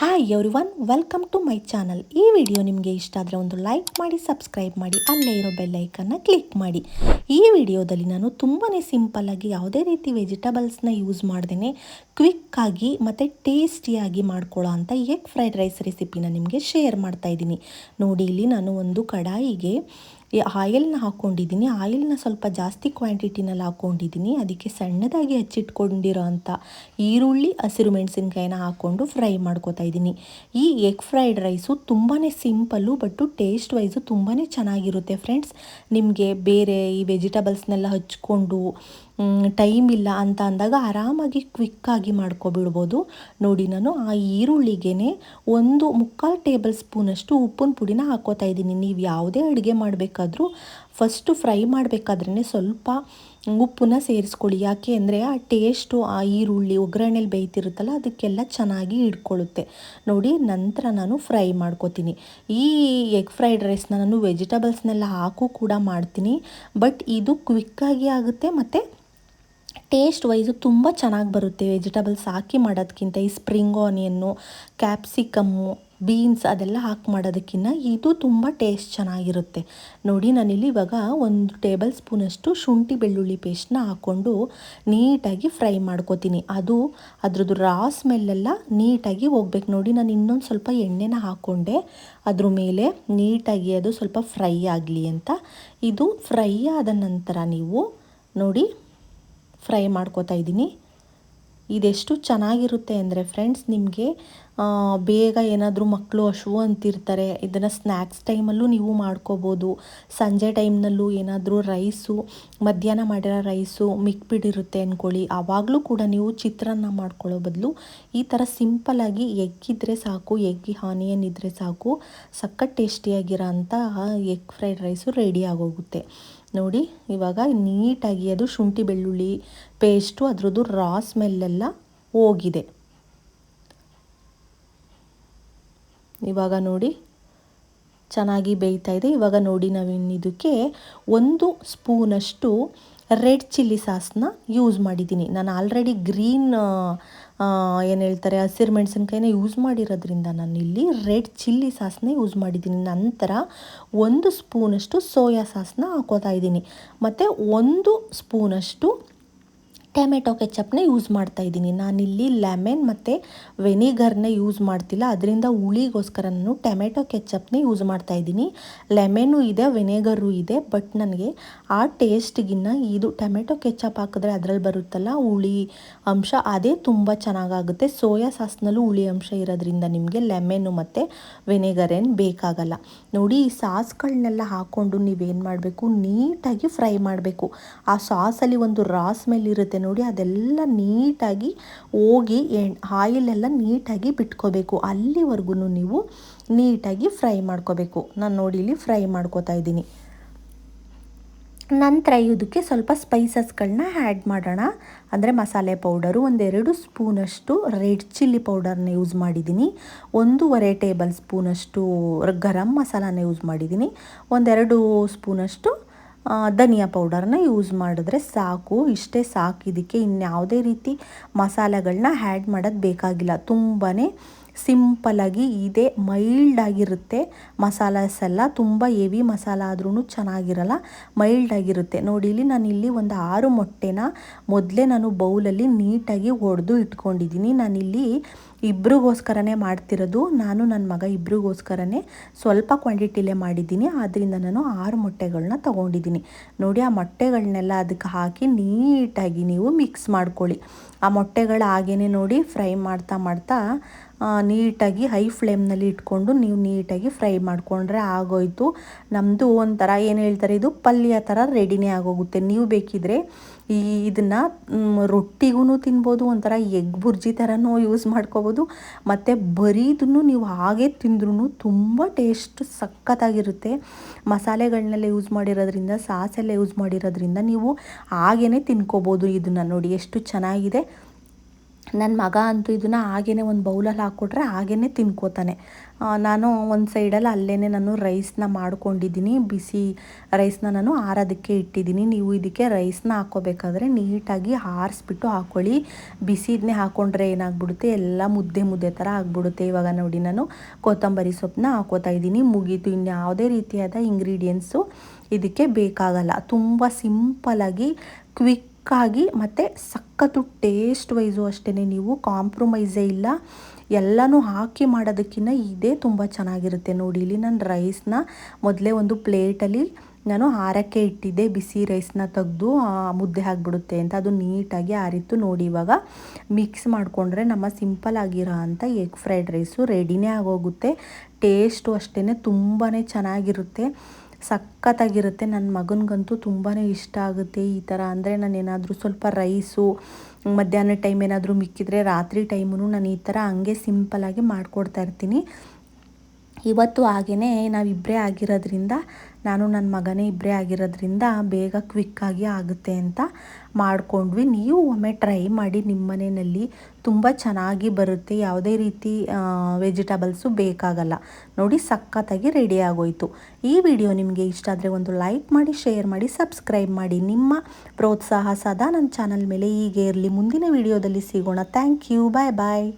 Hi everyone welcome to my channel ಈ video ನಿಮಗೆ ಇಷ್ಟ ಆದರೆ ಒಂದು ಲೈಕ್ ಮಾಡಿ ಸಬ್ಸ್ಕ್ರೈಬ್ ಮಾಡಿ, ಅಲ್ಲೇ ಇರೋ ಬೆಲ್ಲೈಕನ್ನು ಕ್ಲಿಕ್ ಮಾಡಿ. ಈ ವಿಡಿಯೋದಲ್ಲಿ ನಾನು ತುಂಬಾ ಸಿಂಪಲ್ಲಾಗಿ ಯಾವುದೇ ರೀತಿ ವೆಜಿಟಬಲ್ಸ್ನ ಯೂಸ್ ಮಾಡ್ದೇನೆ ಕ್ವಿಕ್ಕಾಗಿ ಮತ್ತು ಟೇಸ್ಟಿಯಾಗಿ ಮಾಡ್ಕೊಳ್ಳೋ ಅಂಥ ಎಗ್ ಫ್ರೈಡ್ ರೈಸ್ ರೆಸಿಪಿನ ನಿಮಗೆ ಶೇರ್ ಮಾಡ್ತಾ ಇದ್ದೀನಿ. ನೋಡಿ, ಇಲ್ಲಿ ನಾನು ಒಂದು ಕಡಾಯಿಗೆ ಆಯಿಲ್ನ ಹಾಕ್ಕೊಂಡಿದ್ದೀನಿ. ಆಯಿಲ್ನ ಸ್ವಲ್ಪ ಜಾಸ್ತಿ ಕ್ವಾಂಟಿಟಿನಲ್ಲಿ ಹಾಕ್ಕೊಂಡಿದ್ದೀನಿ. ಅದಕ್ಕೆ ಸಣ್ಣದಾಗಿ ಹಚ್ಚಿಟ್ಕೊಂಡಿರೋ ಅಂಥ ಈರುಳ್ಳಿ, ಹಸಿರು ಮೆಣಸಿನ್ಕಾಯಿನ ಹಾಕ್ಕೊಂಡು ಫ್ರೈ ಮಾಡ್ಕೊತಾ ಇದ್ದೀನಿ. ಈ ಎಗ್ ಫ್ರೈಡ್ ರೈಸು ತುಂಬಾ ಸಿಂಪಲ್ಲು ಬಟ್ಟು ಟೇಸ್ಟ್ ವೈಸು ತುಂಬಾ ಚೆನ್ನಾಗಿರುತ್ತೆ ಫ್ರೆಂಡ್ಸ್. ನಿಮಗೆ ಬೇರೆ ಈ ವೆಜಿಟೇಬಲ್ಸ್ನೆಲ್ಲ ಹಚ್ಕೊಂಡು ಟೈಮ್ ಇಲ್ಲ ಅಂತ ಅಂದಾಗ ಆರಾಮಾಗಿ ಕ್ವಿಕ್ಕಾಗಿ ಮಾಡ್ಕೊಬಿಡ್ಬೋದು. ನೋಡಿ ನಾನು ಆ ಈರುಳ್ಳಿಗೆ ಒಂದು ಮುಕ್ಕಾಲು ಟೇಬಲ್ ಸ್ಪೂನಷ್ಟು ಉಪ್ಪಿನ ಪುಡಿನ ಹಾಕೋತಾ ಇದ್ದೀನಿ. ನೀವು ಯಾವುದೇ ಅಡುಗೆ ಮಾಡಬೇಕಾದ್ರೂ ಫಸ್ಟು ಫ್ರೈ ಮಾಡಬೇಕಾದ್ರೇ ಸ್ವಲ್ಪ ಉಪ್ಪನ್ನ ಸೇರಿಸ್ಕೊಳ್ಳಿ. ಯಾಕೆ ಅಂದರೆ ಆ ಟೇಸ್ಟು ಆ ಈರುಳ್ಳಿ ಒಗ್ಗರಣೆಲಿ ಬೇಯ್ತಿರುತ್ತಲ್ಲ, ಅದಕ್ಕೆಲ್ಲ ಚೆನ್ನಾಗಿ ಇಟ್ಕೊಳ್ಳುತ್ತೆ ನೋಡಿ, ನಂತರ ನಾನು ಫ್ರೈ ಮಾಡ್ಕೋತೀನಿ. ಈ ಎಗ್ ಫ್ರೈಡ್ ರೈಸ್ನ ನಾನು ವೆಜಿಟೇಬಲ್ಸ್ನೆಲ್ಲ ಹಾಕು ಕೂಡ ಮಾಡ್ತೀನಿ. ಬಟ್ ಇದು ಕ್ವಿಕ್ಕಾಗಿ ಆಗುತ್ತೆ ಮತ್ತು ಟೇಸ್ಟ್ ವೈಸು ತುಂಬ ಚೆನ್ನಾಗಿ ಬರುತ್ತೆ. ವೆಜಿಟೇಬಲ್ಸ್ ಹಾಕಿ ಮಾಡೋದಕ್ಕಿಂತ ಈ ಸ್ಪ್ರಿಂಗ್ ಆನಿಯನ್ನು ಕ್ಯಾಪ್ಸಿಕಮ್ಮು ಬೀನ್ಸ್ ಅದೆಲ್ಲ ಹಾಕಿ ಮಾಡೋದಕ್ಕಿಂತ ಇದು ತುಂಬ ಟೇಸ್ಟ್ ಚೆನ್ನಾಗಿರುತ್ತೆ. ನೋಡಿ, ನಾನಿಲ್ಲಿ ಇವಾಗ ಒಂದು ಟೇಬಲ್ ಸ್ಪೂನಷ್ಟು ಶುಂಠಿ ಬೆಳ್ಳುಳ್ಳಿ ಪೇಸ್ಟ್ನ ಹಾಕ್ಕೊಂಡು ನೀಟಾಗಿ ಫ್ರೈ ಮಾಡ್ಕೋತೀನಿ. ಅದು ಅದ್ರದ್ದು ರಾ ಸ್ಮೆಲ್ಲೆಲ್ಲ ನೀಟಾಗಿ ಹೋಗ್ಬೇಕು. ನೋಡಿ, ನಾನು ಇನ್ನೊಂದು ಸ್ವಲ್ಪ ಎಣ್ಣೆನ ಹಾಕ್ಕೊಂಡೆ ಅದ್ರ ಮೇಲೆ ನೀಟಾಗಿ ಅದು ಸ್ವಲ್ಪ ಫ್ರೈ ಆಗಲಿ ಅಂತ. ಇದು ಫ್ರೈ ಆದ ನಂತರ ನೀವು ನೋಡಿ ಫ್ರೈ ಮಾಡ್ಕೋತಾ ಇದ್ದೀನಿ. ಇದೆಷ್ಟು ಚೆನ್ನಾಗಿರುತ್ತೆ ಅಂದರೆ ಫ್ರೆಂಡ್ಸ್ ನಿಮಗೆ ಬೇಗ ಏನಾದರೂ ಮಕ್ಕಳು ಹಶು ಅಂತಿರ್ತಾರೆ. ಇದನ್ನು ಸ್ನ್ಯಾಕ್ಸ್ ಟೈಮಲ್ಲೂ ನೀವು ಮಾಡ್ಕೋಬೋದು. ಸಂಜೆ ಟೈಮ್ನಲ್ಲೂ ಏನಾದರೂ ರೈಸು ಮಧ್ಯಾಹ್ನ ಮಾಡಿರೋ ರೈಸು ಮಿಕ್ಬಿಡಿರುತ್ತೆ ಅಂದ್ಕೊಳ್ಳಿ ಆವಾಗಲೂ ಕೂಡ ನೀವು ಚಿತ್ರಾನ್ನ ಮಾಡ್ಕೊಳ್ಳೋ ಬದಲು ಈ ಥರ ಸಿಂಪಲ್ಲಾಗಿ ಎಗ್ ಇದ್ದರೆ ಸಾಕು ಎಗ್ ಹಾನಿಯನ್ ಇದ್ದರೆ ಸಾಕು, ಸಖತ್ ಟೇಸ್ಟಿಯಾಗಿರೋ ಅಂಥ ಎಗ್ ಫ್ರೈಡ್ ರೈಸು ರೆಡಿ ಆಗೋಗುತ್ತೆ. ನೋಡಿ, ಇವಾಗ ನೀಟಾಗಿ ಅದು ಶುಂಠಿ, ಬೆಳ್ಳುಳ್ಳಿ ಪೇಸ್ಟು ಅದರದ್ದು ರಾ ಸ್ಮೆಲ್ಲೆಲ್ಲ ಹೋಗಿದೆ. ಇವಾಗ ನೋಡಿ, ಚೆನ್ನಾಗಿ ಬೇಯ್ತಾ ಇದೆ. ಇವಾಗ ನೋಡಿ ನಾವಿನ್ನು ಇದಕ್ಕೆ ಒಂದು ಸ್ಪೂನಷ್ಟು ರೆಡ್ ಚಿಲ್ಲಿ ಸಾಸ್ನ ಯೂಸ್ ಮಾಡಿದ್ದೀನಿ. ನಾನು ಆಲ್ರೆಡಿ ಗ್ರೀನ್ ಏನು ಹೇಳ್ತಾರೆ, ಹಸಿರು ಮೆಣಸಿನ್ಕಾಯಿನ ಯೂಸ್ ಮಾಡಿರೋದ್ರಿಂದ ನಾನು ಇಲ್ಲಿ ರೆಡ್ ಚಿಲ್ಲಿ ಸಾಸ್ನ ಯೂಸ್ ಮಾಡಿದ್ದೀನಿ. ನಂತರ ಒಂದು ಸ್ಪೂನಷ್ಟು ಸೋಯಾ ಸಾಸ್ನ ಹಾಕೋತಾ ಇದ್ದೀನಿ. ಮತ್ತು ಒಂದು ಸ್ಪೂನಷ್ಟು ಟೊಮೆಟೊ ಕೆಚಪ್ನ ಯೂಸ್ ಮಾಡ್ತಾ ಇದ್ದೀನಿ. ನಾನಿಲ್ಲಿ ಲೆಮನ್ ಮತ್ತು ವೆನಿಗರ್ನ ಯೂಸ್ ಮಾಡ್ತಿಲ್ಲ. ಅದರಿಂದ ಹುಳಿಗೋಸ್ಕರ ನಾನು ಟೊಮೆಟೊ ಕೆಚಪ್ನ ಯೂಸ್ ಮಾಡ್ತಾ ಇದ್ದೀನಿ. ಲೆಮೆನು ಇದೆ, ವೆನೇಗರು ಇದೆ, ಬಟ್ ನನಗೆ ಆ ಟೇಸ್ಟ್ಗಿನ್ನ ಇದು ಟೊಮೆಟೊ ಕೆಚಪ್ ಹಾಕಿದ್ರೆ ಅದರಲ್ಲಿ ಬರುತ್ತಲ್ಲ ಹುಳಿ ಅಂಶ, ಅದೇ ತುಂಬ ಚೆನ್ನಾಗಾಗುತ್ತೆ. ಸೋಯಾ ಸಾಸ್ನಲ್ಲೂ ಹುಳಿ ಅಂಶ ಇರೋದ್ರಿಂದ ನಿಮಗೆ ಲೆಮೆನು ಮತ್ತು ವೆನೆಗರ್ ಏನು ಬೇಕಾಗಲ್ಲ. ನೋಡಿ, ಈ ಸಾಸ್ಗಳನ್ನೆಲ್ಲ ಹಾಕ್ಕೊಂಡು ನೀವೇನು ಮಾಡಬೇಕು? ನೀಟಾಗಿ ಫ್ರೈ ಮಾಡಬೇಕು. ಆ ಸಾಸಲ್ಲಿ ಒಂದು ರಾಸ್ ಮೇಲೆ ಇರುತ್ತೆ ಅದೆಲ್ಲ ನೀಟಾಗಿ ಹೋಗಿ ಎಣ್ ಆಯಿಲೆಲ್ಲ ನೀಟಾಗಿ ಬಿಟ್ಕೋಬೇಕು. ಅಲ್ಲಿವರೆಗೂ ನೀವು ನೀಟಾಗಿ ಫ್ರೈ ಮಾಡ್ಕೋಬೇಕು. ನಾನು ನೋಡಿ ಇಲ್ಲಿ ಫ್ರೈ ಮಾಡ್ಕೋತಾ ಇದ್ದೀನಿ. ನಂತರ ಇದಕ್ಕೆ ಸ್ವಲ್ಪ ಸ್ಪೈಸಸ್ಗಳನ್ನ ಆ್ಯಡ್ ಮಾಡೋಣ. ಅಂದರೆ ಮಸಾಲೆ ಪೌಡರು, ಒಂದೆರಡು ಸ್ಪೂನಷ್ಟು ರೆಡ್ ಚಿಲ್ಲಿ ಪೌಡರ್ನ ಯೂಸ್ ಮಾಡಿದ್ದೀನಿ. ಒಂದೂವರೆ ಟೇಬಲ್ ಸ್ಪೂನಷ್ಟು ಗರಂ ಮಸಾಲಾನ ಯೂಸ್ ಮಾಡಿದ್ದೀನಿ. ಒಂದೆರಡು ಸ್ಪೂನಷ್ಟು ಧನಿಯಾ ಪೌಡರ್ನ ಯೂಸ್ ಮಾಡಿದ್ರೆ ಸಾಕು. ಇಷ್ಟೇ ಸಾಕು. ಇದಕ್ಕೆ ಇನ್ಯಾವುದೇ ರೀತಿ ಮಸಾಲೆಗಳನ್ನ ಆ್ಯಡ್ ಮಾಡೋದು ಬೇಕಾಗಿಲ್ಲ. ತುಂಬಾ ಸಿಂಪಲಾಗಿ ಇದೆ ಮೈಲ್ಡ್ ಆಗಿರುತ್ತೆ ಮಸಾಲಾಸ್ ಎಲ್ಲ ತುಂಬ ಹೆವಿ ಮಸಾಲ ಆದ್ರೂ ಚೆನ್ನಾಗಿರಲ್ಲ ಮೈಲ್ಡ್ ಆಗಿರುತ್ತೆ ನೋಡಿ, ಇಲ್ಲಿ ನಾನು ಇಲ್ಲಿ ಒಂದು ಆರು ಮೊಟ್ಟೆನ ಮೊದಲೇ ನಾನು ಬೌಲಲ್ಲಿ ನೀಟಾಗಿ ಒಡೆದು ಇಟ್ಕೊಂಡಿದ್ದೀನಿ. ನಾನಿಲ್ಲಿ ಇಬ್ರಿಗೋಸ್ಕರನೇ ಮಾಡ್ತಿರೋದು. ನಾನು ನನ್ನ ಮಗ ಇಬ್ರಿಗೋಸ್ಕರನೇ ಸ್ವಲ್ಪ ಕ್ವಾಂಟಿಟಿಲೇ ಮಾಡಿದ್ದೀನಿ. ಆದ್ದರಿಂದ ನಾನು ಆರು ಮೊಟ್ಟೆಗಳನ್ನ ತೊಗೊಂಡಿದ್ದೀನಿ. ನೋಡಿ, ಆ ಮೊಟ್ಟೆಗಳನ್ನೆಲ್ಲ ಅದಕ್ಕೆ ಹಾಕಿ ನೀಟಾಗಿ ನೀವು ಮಿಕ್ಸ್ ಮಾಡ್ಕೊಳ್ಳಿ. ಆ ಮೊಟ್ಟೆಗಳು ಹಾಗೇ ನೋಡಿ, ಫ್ರೈ ಮಾಡ್ತಾ ಮಾಡ್ತಾ ನೀಟಾಗಿ ಹೈ ಫ್ಲೇಮ್ನಲ್ಲಿ ಇಟ್ಕೊಂಡು ನೀವು ನೀಟಾಗಿ ಫ್ರೈ ಮಾಡಿಕೊಂಡ್ರೆ ಆಗೋಯ್ತು. ನಮ್ಮದು ಒಂಥರ ಏನು ಹೇಳ್ತಾರೆ, ಇದು ಪಲ್ಯ ಥರ ರೆಡಿನೇ ಆಗೋಗುತ್ತೆ. ನೀವು ಬೇಕಿದ್ರೆ ಈ ಇದನ್ನು ರೊಟ್ಟಿಗೂ ತಿನ್ಬೋದು, ಒಂಥರ ಎಗ್ ಬುರ್ಜಿ ಥರನೂ ಯೂಸ್ ಮಾಡ್ಕೋಬೋದು. ಮತ್ತು ಬರೀದನ್ನು ನೀವು ಹಾಗೆ ತಿಂದ್ರೂ ತುಂಬ ಟೇಸ್ಟ್ ಸಖತ್ತಾಗಿರುತ್ತೆ. ಮಸಾಲೆಗಳನ್ನೆಲ್ಲ ಯೂಸ್ ಮಾಡಿರೋದ್ರಿಂದ, ಸಾಸೆಲ್ಲ ಯೂಸ್ ಮಾಡಿರೋದ್ರಿಂದ ನೀವು ಹಾಗೇ ತಿನ್ಕೋಬೋದು ಇದನ್ನು ನೋಡಿ, ಎಷ್ಟು ಚೆನ್ನಾಗಿದೆ. ನನ್ನ ಮಗ ಅಂತೂ ಇದನ್ನ ಹಾಗೇ ಒಂದು ಬೌಲಲ್ಲಿ ಹಾಕ್ಕೊಟ್ರೆ ಹಾಗೇ ತಿನ್ಕೋತಾನೆ. ನಾನು ಒಂದು ಸೈಡಲ್ಲಿ ಅಲ್ಲೇ ನಾನು ರೈಸ್ನ ಮಾಡ್ಕೊಂಡಿದ್ದೀನಿ. ಬಿಸಿ ರೈಸ್ನ ನಾನು ಆರೋದಕ್ಕೆ ಇಟ್ಟಿದ್ದೀನಿ. ನೀವು ಇದಕ್ಕೆ ರೈಸ್ನ ಹಾಕೋಬೇಕಾದ್ರೆ ನೀಟಾಗಿ ಆರಿಸ್ಬಿಟ್ಟು ಹಾಕ್ಕೊಳ್ಳಿ ಬಿಸಿದನ್ನೇ ಹಾಕ್ಕೊಂಡ್ರೆ ಏನಾಗ್ಬಿಡುತ್ತೆ? ಎಲ್ಲ ಮುದ್ದೆ ಮುದ್ದೆ ಥರ ಆಗ್ಬಿಡುತ್ತೆ. ಇವಾಗ ನೋಡಿ ನಾನು ಕೊತ್ತಂಬರಿ ಸೊಪ್ಪನ್ನ ಹಾಕೋತಾ ಇದ್ದೀನಿ. ಮುಗೀತು. ಇನ್ಯಾವುದೇ ರೀತಿಯಾದ ಇಂಗ್ರೀಡಿಯೆಂಟ್ಸು ಇದಕ್ಕೆ ಬೇಕಾಗಲ್ಲ. ತುಂಬ ಸಿಂಪಲಾಗಿ ಕ್ವಿಕ್ ಆಗಿ ಮತ್ತು ಸಖತ್ತು ಟೇಸ್ಟ್ ವೈಸು ಅಷ್ಟೇ ನೀವು, ಕಾಂಪ್ರಮೈಸೇ ಇಲ್ಲ. ಎಲ್ಲನೂ ಹಾಕಿ ಮಾಡೋದಕ್ಕಿಂತ ಇದೇ ತುಂಬ ಚೆನ್ನಾಗಿರುತ್ತೆ ನೋಡಿ. ಇಲ್ಲಿ ನಾನು ರೈಸ್ನ ಮೊದಲೇ ಒಂದು ಪ್ಲೇಟಲ್ಲಿ ನಾನು ಆರಕ್ಕೆ ಇಟ್ಟಿದ್ದೆ, ಬಿಸಿ ರೈಸ್ನ ತೆಗೆದು ಮುದ್ದೆ ಆಗಿಬಿಡುತ್ತೆ ಅಂತ. ಅದು ನೀಟಾಗಿ ಆರಿತ್ತು ನೋಡಿ ಇವಾಗ. ಮಿಕ್ಸ್ ಮಾಡಿಕೊಂಡ್ರೆ ನಮ್ಮ ಸಿಂಪಲ್ ಆಗಿರೋ ಅಂಥ ಎಗ್ ಫ್ರೈಡ್ ರೈಸು ರೆಡಿನೇ ಆಗೋಗುತ್ತೆ. ಟೇಸ್ಟು ಅಷ್ಟೇ ತುಂಬಾ ಚೆನ್ನಾಗಿರುತ್ತೆ. ಸಖತ್ತಾಗಿರುತ್ತೆ. ನನ್ನ ಮಗನಿಗಂತೂ ತುಂಬಾ ಇಷ್ಟ ಆಗುತ್ತೆ ಈ ಥರ ಅಂದರೆ ನಾನು ಏನಾದರೂ ಸ್ವಲ್ಪ ರೈಸು, ಮಧ್ಯಾಹ್ನ ಟೈಮ್ ಏನಾದರೂ ಮಿಕ್ಕಿದ್ರೆ ರಾತ್ರಿ ಟೈಮು ನಾನು ಈ ಥರ ಹಂಗೆ ಸಿಂಪಲಾಗಿ ಮಾಡಿಕೊಡ್ತಾ ಇರ್ತೀನಿ. ಇವತ್ತು ಹಾಗೆಯೇ ನಾವಿಬ್ಬರೇ ಆಗಿರೋದ್ರಿಂದ ನಾನು ನನ್ನ ಮಗನೇ ಇಬ್ಬರೇ ಆಗಿರೋದ್ರಿಂದ ಬೇಗ ಕ್ವಿಕ್ಕಾಗಿ ಆಗುತ್ತೆ ಅಂತ ಮಾಡಿಕೊಂಡ್ವಿ. ನೀವು ಒಮ್ಮೆ ಟ್ರೈ ಮಾಡಿ ನಿಮ್ಮ ಮನೆಯಲ್ಲಿ ತುಂಬ ಚೆನ್ನಾಗಿ ಬರುತ್ತೆ. ಯಾವುದೇ ರೀತಿ ವೆಜಿಟೇಬಲ್ಸು ಬೇಕಾಗಲ್ಲ. ನೋಡಿ ಸಖತ್ತಾಗಿ ರೆಡಿ ಆಗೋಯಿತು. ಈ ವಿಡಿಯೋ ನಿಮಗೆ ಇಷ್ಟ ಆದರೆ ಒಂದು ಲೈಕ್ ಮಾಡಿ ಶೇರ್ ಮಾಡಿ ಸಬ್ಸ್ಕ್ರೈಬ್ ಮಾಡಿ. ನಿಮ್ಮ ಪ್ರೋತ್ಸಾಹ ಸದಾ ನನ್ನ ಚಾನಲ್ ಮೇಲೆ ಹೀಗೆ ಇರಲಿ. ಮುಂದಿನ ವಿಡಿಯೋದಲ್ಲಿ ಸಿಗೋಣ. Thank you bye bye